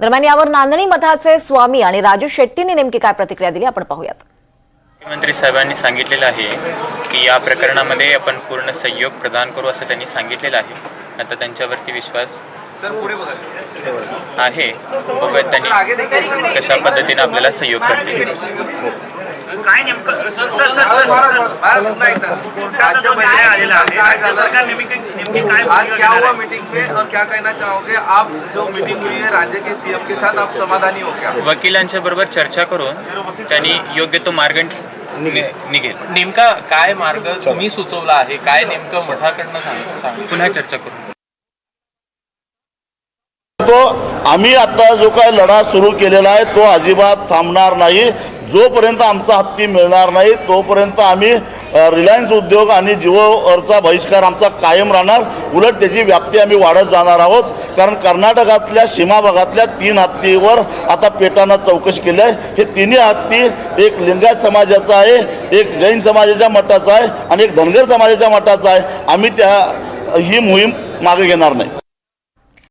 दरम्यान यावर नांदणी मठाचे स्वामी आणि राजू शेट्टींनी नेमकी काय प्रतिक्रिया दिली आपण पाहूयात. मुख्यमंत्री साहेबांनी सांगितलेलं आहे की या प्रकरणामध्ये आपण पूर्ण सहयोग प्रदान करू असं त्यांनी सांगितलेलं आहे. आता त्यांच्यावरती विश्वास आहे. त्यांनी कशा पद्धतीने आपल्याला सहयोग करतील. काय नेमकं? सर सर सर सर कोर्टाचा जो न्याय आलेला आहे. राज्य सरकार नेमकी नेमकी काय आज भूमिका क्या घेणार हुआ आहे? मीटिंग में और क्या कहना चाहोगे? आप जो मीटिंग हुई है राज्य के सीएम के साथ आप समाधानी हो क्या? वकिलांच्या बरोबर चर्चा करून त्यांनी योग्य तो मार्ग निघेल. नेमका काय मार्ग तुम्ही सुचवला आहे? काय नेमकं मठाकडनं सांग सांग. पुन्हा चर्चा करू. तो आम्ही आता जो काय लढा सुरू केलेला आहे तो अजिबात थांबणार नाही. जोपर्यंत आमचा हत्ती मिळणार नाही तोपर्यंत आम्ही रिलायन्स उद्योग आणि जिओवरचा बहिष्कार आमचा कायम राहणार. उलट त्याची व्याप्ती आम्ही वाढत जाणार आहोत. कारण कर्नाटकातल्या सीमा भागातल्या तीन हत्तीवर आता पेटानं चौकशी केली आहे. हे तिन्ही हत्ती एक लिंगायत समाजाचा आहे एक जैन समाजाच्या मठाचा आहे आणि एक धनगर समाजाच्या मठाचा आहे. आम्ही त्या ही मोहीम मागे घेणार नाही.